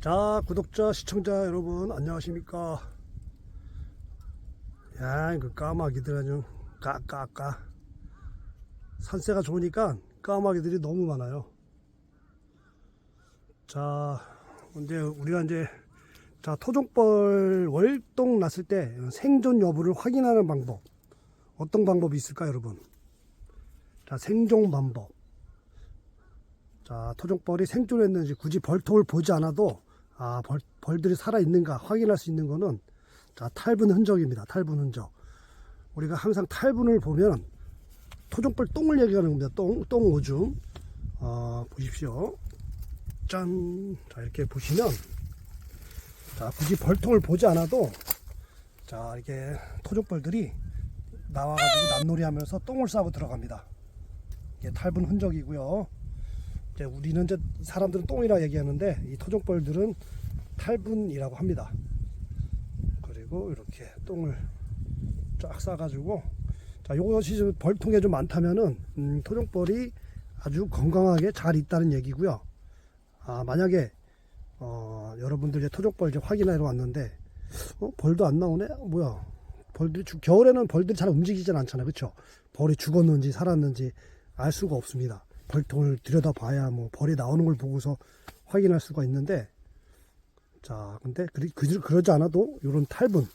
자, 구독자, 시청자 여러분, 안녕하십니까. 야, 그 까마귀들 아주 까까까. 산세가 좋으니까 까마귀들이 너무 많아요. 자, 이제 우리가 이제 자, 토종벌 월동 났을 때 생존 여부를 확인하는 방법. 어떤 방법이 있을까, 여러분? 자, 생존 방법. 자, 토종벌이 생존했는지 굳이 벌통을 보지 않아도 아, 벌, 벌들이 살아있는가 확인할 수 있는 거는 자, 탈분 흔적입니다. 탈분 흔적. 우리가 항상 탈분을 보면 토종벌 똥을 얘기하는 겁니다. 똥, 똥 오줌. 어, 보십시오. 짠. 자, 이렇게 보시면 자, 굳이 벌통을 보지 않아도 자, 이렇게 토종벌들이 나와가지고 난놀이 하면서 똥을 싸고 들어갑니다. 이게 탈분 흔적이고요. 이제 우리는 이제 사람들은 똥이라 얘기하는데 이 토종벌들은 탈분이라고 합니다. 그리고 이렇게 똥을 쫙 싸가지고 자 요것이 좀 벌통에 좀 많다면은 음, 토종벌이 아주 건강하게 잘 있다는 얘기고요. 아 만약에 어, 여러분들 이제 토종벌 이제 확인하러 왔는데 어, 벌도 안 나오네? 뭐야? 벌들이 죽- 겨울에는 벌들이 잘 움직이진 않잖아요. 그쵸? 벌이 죽었는지 살았는지 알 수가 없습니다 벌통을 들여다봐야 뭐 벌이 나오는 걸 보고서 확인할 수가 있는데 자 근데 그, 그, 그러지 않아도 이런 탈분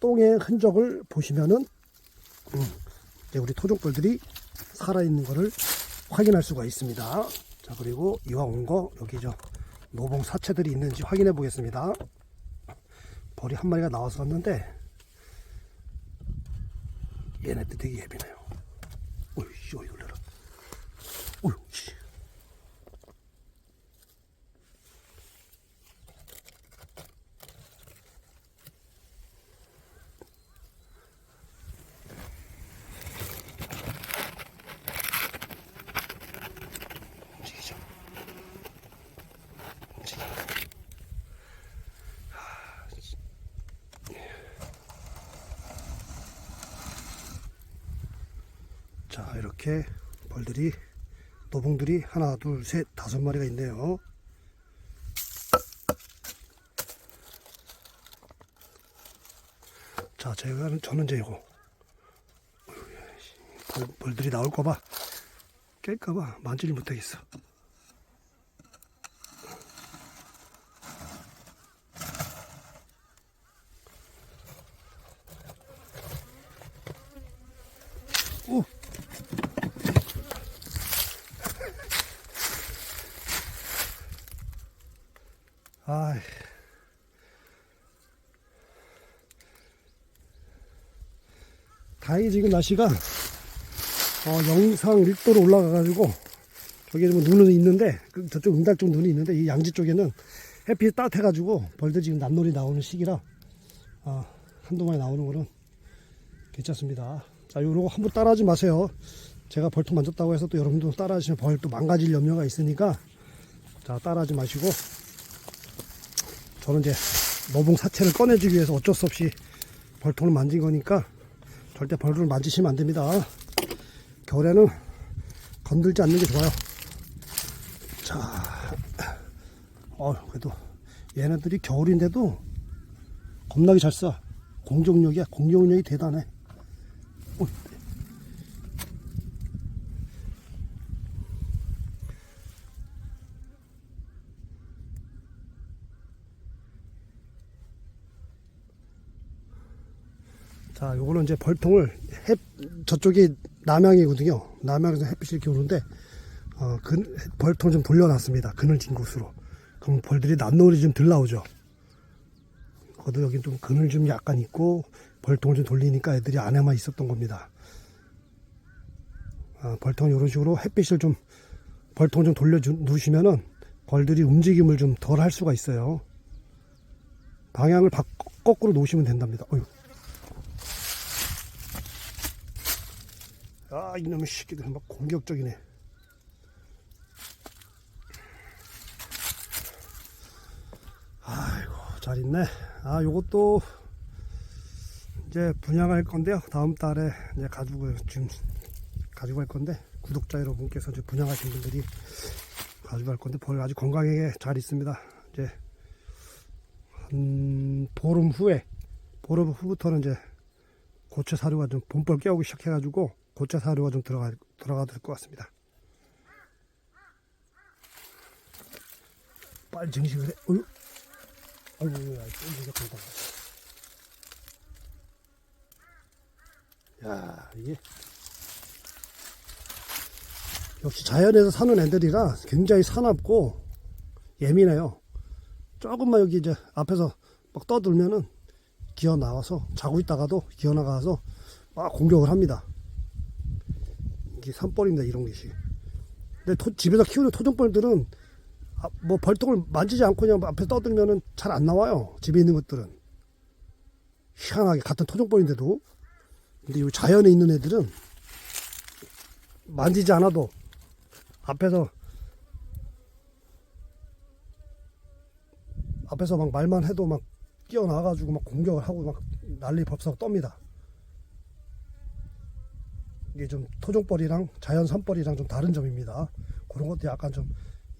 똥의 흔적을 보시면은 음, 이제 우리 토종벌들이 살아있는 거를 확인할 수가 있습니다. 자 그리고 이왕 온 거 여기 저 노봉 사체들이 있는지 확인해 보겠습니다. 벌이 한 마리가 나왔었는데 얘네들 되게 예민해요. 어이 씨 어이 놀래라 움직인다 자 이렇게 벌들이 노봉들이 하나 둘 셋 다섯 마리가 있네요. 자 제가 저는 벌, 벌들이 나올까봐 깰까봐 만지를 못하겠어 아이. 다행히 지금 날씨가 어, 영상 1도로 올라가가지고 저기 뭐 눈은 있는데 그 저쪽 응달 쪽 눈이 있는데 이 양지 쪽에는 햇빛이 따뜻해가지고 벌들 지금 난놀이 나오는 시기라 아, 마리 나오는 거는 괜찮습니다. 자, 요거 함부로 따라하지 마세요. 제가 벌통 만졌다고 해서 또 여러분도 따라하시면 벌 또 망가질 염려가 있으니까 자, 따라하지 마시고 저는 이제 노봉 사체를 꺼내주기 위해서 어쩔 수 없이 벌통을 만진 거니까 절대 벌을 만지시면 안 됩니다. 겨울에는 건들지 않는 게 좋아요. 자, 어, 그래도 얘네들이 겨울인데도 겁나게 잘 써. 공격력이야. 공격력이 대단해. 어, 자, 요거는 이제 벌통을 햇, 저쪽이 남양이거든요. 남양에서 햇빛이 이렇게 오는데, 어, 그, 벌통 좀 돌려놨습니다. 그늘 진 곳으로. 그럼 벌들이 난놀이 좀 덜 나오죠. 그래도 여기 좀 그늘 좀 약간 있고, 벌통을 좀 돌리니까 애들이 안에만 있었던 겁니다. 어, 벌통 이런 식으로 햇빛을 좀, 벌통 좀 돌려 누시면은 벌들이 움직임을 좀 덜 할 수가 있어요. 방향을 바, 거꾸로 놓으시면 된답니다. 어휴. 아 이놈의 새끼들 막 공격적이네. 아이고 잘 있네. 아 요것도 이제 분양할 건데요. 다음 달에 이제 가지고 지금 가지고 갈 건데 구독자 여러분께서 이제 분양하신 분들이 가지고 갈 건데 벌 아주 건강하게 잘 있습니다. 이제 한 보름 후에 보름 후부터는 이제 고체 사료가 좀 본벌 깨우기 시작해가지고 고체 사료가 좀 들어가 들어가 될것 같습니다. 빨리 증식을 해. 어휴. 아이고, 아이고, 아이고, 야, 이게 역시 자연에서 사는 애들이라 굉장히 사납고 예민해요. 조금만 여기 이제 앞에서 막 떠들면은 기어 나와서 자고 있다가도 기어 나가서 막 공격을 합니다. 이게 산벌입니다 이런 것이. 근데 토- 집에서 키우는 토종벌들은 아, 뭐 벌통을 만지지 않고 그냥 앞에 떠들면은 잘 안 나와요. 집에 있는 것들은 희한하게 같은 토종벌인데도. 근데 이 자연에 있는 애들은 만지지 않아도 앞에서 앞에서 막 말만 해도 막 뛰어나가지고 막 공격을 하고 막 난리 법석 떱니다. 이게 좀 토종벌이랑 자연 산벌이랑 좀 다른 점입니다. 그런 것도 약간 좀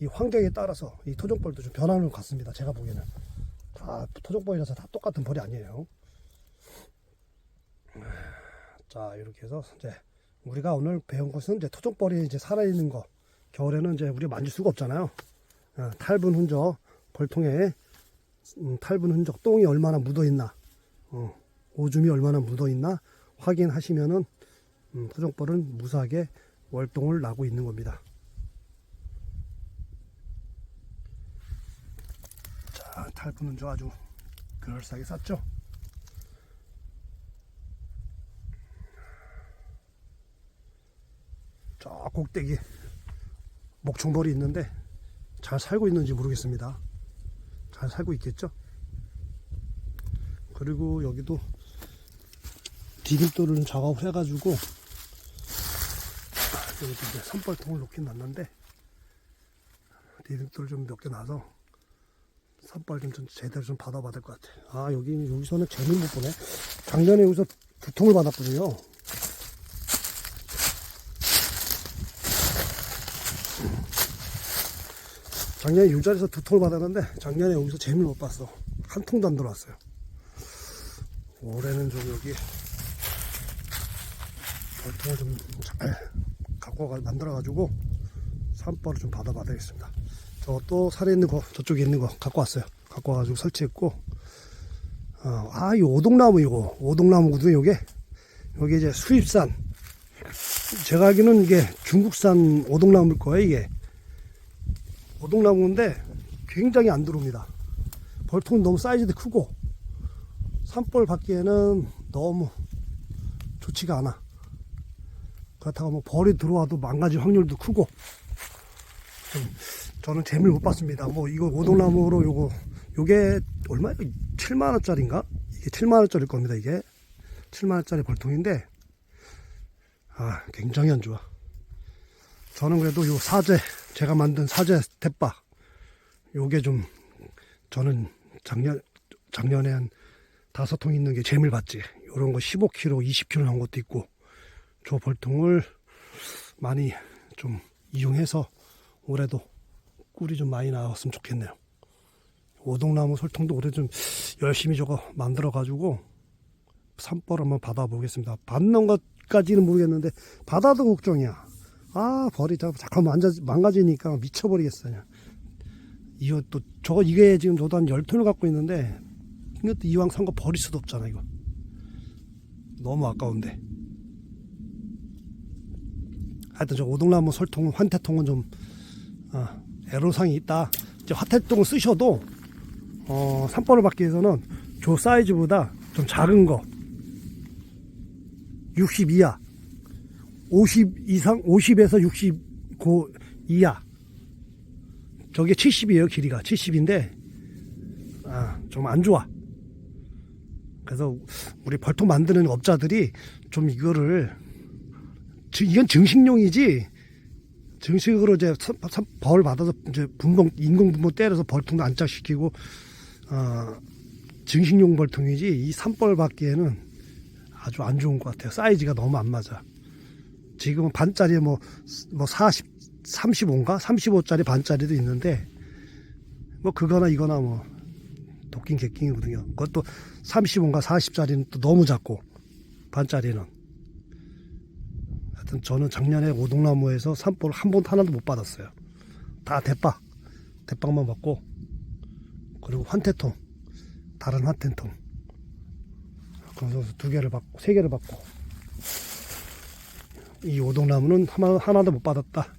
이 환경에 따라서 이 토종벌도 좀 변하는 것 같습니다. 제가 보기에는 다 토종벌이라서 다 똑같은 벌이 아니에요. 자 이렇게 해서 이제 우리가 오늘 배운 것은 이제 토종벌이 이제 살아있는 거 겨울에는 이제 우리가 만질 수가 없잖아요. 어, 탈분 흔적 벌통에 음, 탈분 흔적 똥이 얼마나 묻어 있나 어, 오줌이 얼마나 묻어 있나 확인하시면은 음, 토종벌은 무사하게 월동을 나고 있는 겁니다. 자 탈분 흔적 아주 그럴싸하게 쌌죠. 저 꼭대기 목청벌이 있는데 잘 살고 있는지 모르겠습니다. 잘 살고 있겠죠? 그리고 여기도 디귿돌을 작업을 해가지고 여기 이제 산벌통을 놓긴 놨는데 디귿돌 좀 몇 개 놔서 산벌 좀, 좀 제대로 좀될것 같아. 아 여기 여기서는 재미 못 보네. 작년에 여기서 두 통을 받았거든요. 작년에 이 자리에서 두 통을 받았는데 작년에 여기서 재미를 못 봤어. 한 통도 안 들어왔어요. 올해는 좀 여기 벌통을 좀 잘 갖고 가 만들어 가지고 산벌을 좀 받아봐야 되겠습니다. 저또 살에 있는 거 저쪽에 있는 거 갖고 왔어요. 갖고 와가지고 설치했고 어, 아이 오동나무 이거 오동나무거든요. 요게 요게 이제 수입산 제가 알기로는 이게 중국산 오동나무일 거예요. 이게 오동나무인데 굉장히 안 들어옵니다. 벌통은 너무 사이즈도 크고 산벌 받기에는 너무 좋지가 않아. 그렇다고 뭐 벌이 들어와도 망가질 확률도 크고 좀 저는 재미를 못 봤습니다. 뭐 이거 오동나무로 요거 요게 얼마 7만 원짜리인가? 이게 7만 원짜리일 겁니다. 이게 7만 원짜리 벌통인데 아 굉장히 안 좋아. 저는 그래도 요 사제 제가 만든 사제 대박 요게 좀 저는 작년 작년에 한 다섯 통 있는 게 재미를 봤지. 요런 거 15kg, 20kg 나온 것도 있고 저 벌통을 많이 좀 이용해서 올해도 꿀이 좀 많이 나왔으면 좋겠네요. 오동나무 설통도 올해 좀 열심히 저거 만들어 가지고 산벌 한번 받아보겠습니다. 받는 것까지는 모르겠는데 받아도 걱정이야. 아 벌이 자- 잠깐 만져 망가지니까 미쳐버리겠어요. 또 저거 이게 지금 저도 한열 톤을 갖고 있는데 이것도 이왕 산 거 버릴 수도 없잖아 이거. 너무 아까운데. 하여튼 저 오동나무 설통 환태통은 좀 어, 애로사항이 있다. 이제 화태통을 쓰셔도 어, 산벌을 받기 위해서는 저 사이즈보다 좀 작은 거 60 이하 50 이상 50에서 60고 이하. 저게 70이에요 길이가. 70인데 아, 좀 안 좋아. 그래서 우리 벌통 만드는 업자들이 좀 이거를 지- 이건 증식용이지 증식으로 이제 벌 받아서 이제 분봉 인공 분봉 때려서 벌통도 안착시키고 어, 증식용 벌통이지 이 산벌 받기에는 아주 안 좋은 것 같아요 사이즈가 너무 안 맞아 지금은 반짜리에 뭐, 뭐 40, 35인가? 35짜리 반짜리도 있는데 뭐 그거나 이거나 뭐 도끼 객킹이거든요. 그것도 35인가 40짜리는 또 너무 작고 반짜리는. 하여튼 저는 작년에 오동나무에서 산볼 한번 하나도 못 받았어요. 다 대박. 대박만 받고 그리고 환태통 다른 환태통 그래서 두 개를 받고 세 개를 받고 이 오동나무는 하나, 하나도 못 받았다.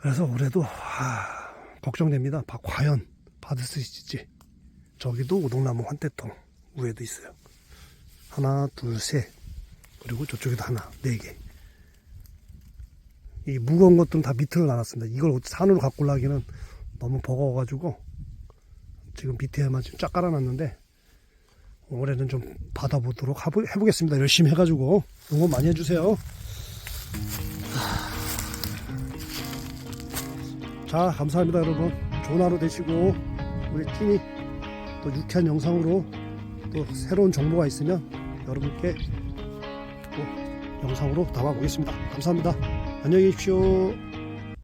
그래서 올해도 아, 걱정됩니다. 바- 과연 받을 수 있을지. 저기도 오동나무 환태통 위에도 있어요. 하나, 둘, 셋. 그리고 저쪽에도 하나, 네 개. 이 무거운 것들은 다 밑으로 나눴습니다. 이걸 산으로 갖고 올라가기는 너무 버거워가지고 지금 밑에만 지금 쫙 깔아놨는데 올해는 좀 받아보도록 해보겠습니다. 열심히 해가지고 응원 많이 해주세요. 자 감사합니다 여러분. 좋은 하루 되시고 우리 찐이 또 유쾌한 영상으로 또 새로운 정보가 있으면 여러분께 또 영상으로 담아보겠습니다. 감사합니다. 안녕히 계십시오.